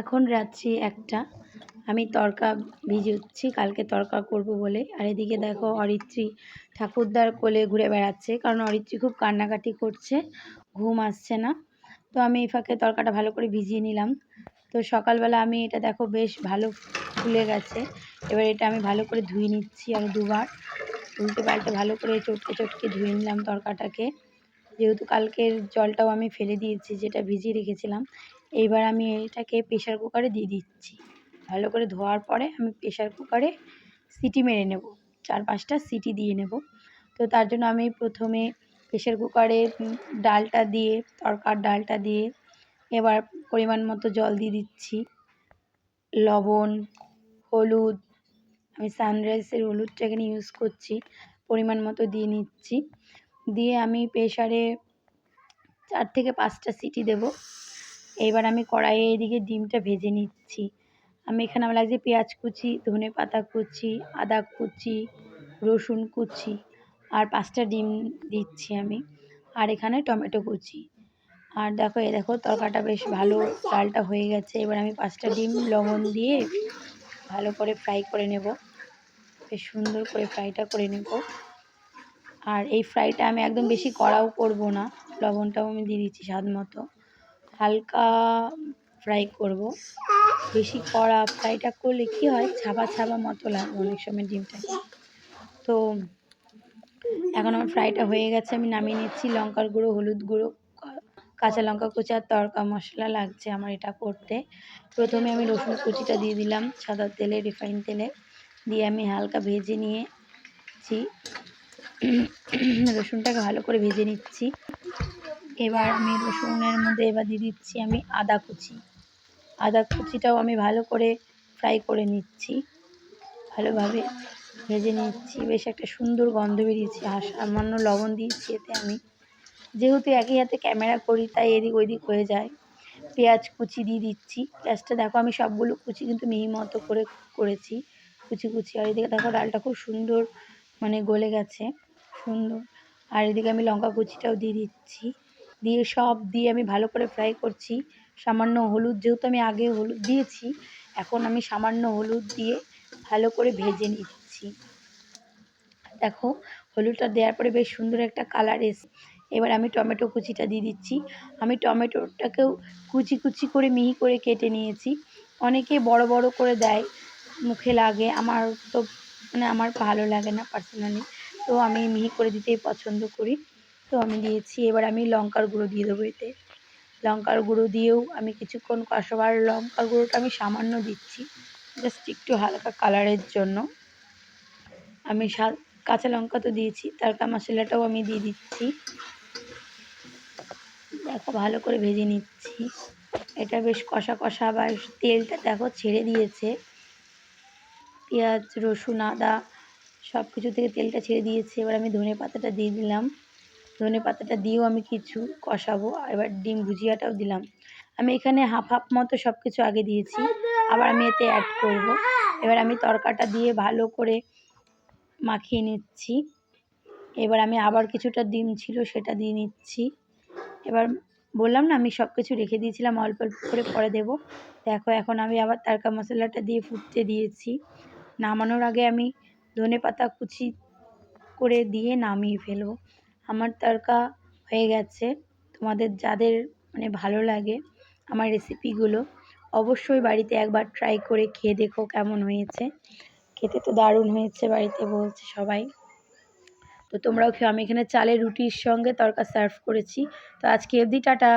এখন রাত্রি একটা। আমি তরকা ভিজুচ্ছি, কালকে তরকা করব বলে। আর এদিকে দেখো অরিত্রী ঠাকুরদার কোলে ঘুরে বেড়াচ্ছে, কারণ অরিত্রী খুব কান্নাকাটি করছে, ঘুম আসছে না। তো আমি এই ফাঁকে তরকাটা ভালো করে ভিজিয়ে নিলাম। তো সকালবেলা আমি এটা দেখো বেশ ভালো ফুলে গেছে। এবার এটা আমি ভালো করে ধুয়ে নিচ্ছি আর দুবার। উল্টে পাল্টে ভালো করে চটকে চটকে ধুয়ে নিলাম তরকাটাকে। যেহেতু কালকের জলটাও আমি ফেলে দিয়েছি, যেটা ভিজিয়ে রেখেছিলাম, এইবার আমি এটাকে প্রেশার কুকারে দিয়ে দিচ্ছি। ভালো করে ধোয়ার পরে আমি প্রেশার কুকারে সিটি মেরে নেব, চার পাঁচটা সিটি দিয়ে নেব। তো তার জন্য আমি প্রথমে প্রেশার কুকারে ডালটা দিয়ে, তরকার ডালটা দিয়ে এবার পরিমাণ মতো জল দিয়ে দিচ্ছি। লবণ, হলুদ, আমি সানরাইজের হলুদটা এখানে ইউজ করছি, পরিমাণ মতো দিয়ে নিচ্ছি। দিয়ে আমি প্রেশারে চার থেকে পাঁচটা সিটি দেব। এইবার আমি কড়াইয়ে এদিকে ডিমটা ভেজে নিচ্ছি। আমি এখানে আমার লাগছে পেঁয়াজ কুচি, ধনে পাতা কুচি, আদা কুচি, রসুন কুচি আর পাঁচটা ডিম দিচ্ছি আমি। আর এখানে টমেটো কুচি। আর দেখো, এ দেখো, তরকাটা বেশ ভালো ডালটা হয়ে গেছে। এবার আমি পাঁচটা ডিম লবণ দিয়ে ভালো করে ফ্রাই করে নেব। বেশ সুন্দর করে ফ্রাইটা করে নেব। আর এই ফ্রাইটা আমি একদম বেশি কড়াও করব না। লবণটাও আমি দিয়ে দিচ্ছি স্বাদ মতো। হালকা ফ্রাই করব। বেশি কড়া ফ্রাইটা করলে কী হয়? ছাবা ছাবা মতো লাগে অনেক সময় ডিমটাকে তো এখন আমার ফ্রাইটা হয়ে গেছে, আমি নামিয়ে নিচ্ছি। লঙ্কার গুঁড়ো, হলুদ গুঁড়ো কাঁচা লঙ্কা কুচি আর তড়কা মশলা লাগছে আমার এটা করতে। প্রথমে আমি রসুন কুচিটা দিয়ে দিলাম, সাদা তেলে রিফাইন তেলে। দিয়ে আমি হালকা ভেজে নিয়েছি। রসুনটাকে ভালো করে ভেজে নিচ্ছি। এবার আমি রসুনের মধ্যে এবার দিয়ে দিচ্ছি আমি আদা কুচি। আদা কুচিটাও আমি ভালো করে ফ্রাই করে নিচ্ছি। ভালোভাবে ভেজে নিচ্ছি। বেশ একটা সুন্দর গন্ধ বেরিয়েছে। আর সামান্য লবণ দিয়েছি এতে আমি। যেহেতু একই হাতে ক্যামেরা করি, তাই এদিক ওইদিক হয়ে যায়। পেঁয়াজ কুচি দিয়ে দিচ্ছি। পেঁয়াজটা দেখো, আমি সবগুলো কুচি কিন্তু মিহি মতো করে করেছি। কুচি কুচি। আর এদিকে দেখো, ডালটা খুব সুন্দর মানে গলে গেছে। সুন্দর। আর এদিকে আমি লঙ্কা কুচিটাও দিয়ে দিচ্ছি। দিয়ে সব দিয়ে আমি ভালো করে ফ্রাই করছি। সামান্য হলুদ যেহেতু আমি আগে হলুদ দিয়েছি, এখন আমি সামান্য হলুদ দিয়ে ভালো করে ভেজে নিচ্ছি। দেখো, হলুদটা দেওয়ার পরে বেশ সুন্দর একটা কালার এসে এবার আমি টমেটো কুচিটা দিয়ে দিচ্ছি। আমি টমেটোটাকেও কুচি কুচি করে মিহি করে কেটে নিয়েছি। অনেকে বড় বড় করে দেয়, মুখে লাগে। আমার তো মানে আমার ভালো লাগে না পার্সোনালি তো আমি মিহি করে দিতেই পছন্দ করি। তো আমি দিয়েছি, এবার আমি লঙ্কার গুঁড়ো দিয়ে দেবো এতে। লঙ্কার গুঁড়ো দিয়েও আমি কিছুক্ষণ কষাবার লঙ্কার গুঁড়োটা আমি সামান্য দিচ্ছি জাস্ট একটু হালকা কালারের জন্য। আমি কাঁচা লঙ্কা তো দিয়েছি, তারকা মশলাটাও আমি দিয়ে দিচ্ছি। দেখো, ভালো করে ভেজে নিচ্ছি। এটা বেশ কষা কষা বা তেলটা দেখো ছেড়ে দিয়েছে। পেঁয়াজ, রসুন, আদা সব কিছু থেকে তেলটা ছেড়ে দিয়েছে। এবার আমি ধনে পাতাটা দিয়ে দিলাম। ধনে পাতাটা দিয়েও আমি কিছু কষাবো। এবার ডিম ভুজিয়াটাও দিলাম। আমি এখানে হাফ হাফ মতো সব কিছু আগে দিয়েছি। আবার আমি এতে অ্যাড করব। এবার আমি তরকাটা দিয়ে ভালো করে মাখিয়ে নিচ্ছি। এবার আমি আবার কিছুটা ডিম ছিল সেটা দিয়ে নিচ্ছি। এবার বললাম না, আমি সব কিছু রেখে দিয়েছিলাম, অল্প অল্প করে পরে দেবো। দেখো, এখন আমি আবার তারকা মশলাটা দিয়ে ফুটতে দিয়েছি। নামানোর আগে আমি ধনে পাতা কুচি করে দিয়ে নামিয়ে ফেলব। আমার তরকা হয়ে গেছে। তোমাদের যাদের মানে ভালো লাগে আমার রেসিপিগুলো অবশ্যই বাড়িতে একবার ট্রাই করে খেয়ে দেখো কেমন হয়েছে। খেতে তো দারুণ হয়েছে বাড়িতে বলছে সবাই। তো তোমরাও খেয়ে, আমি এখানে চালের রুটির সঙ্গে তরকা সার্ভ করেছি। তো আজকে এফদি টাটা।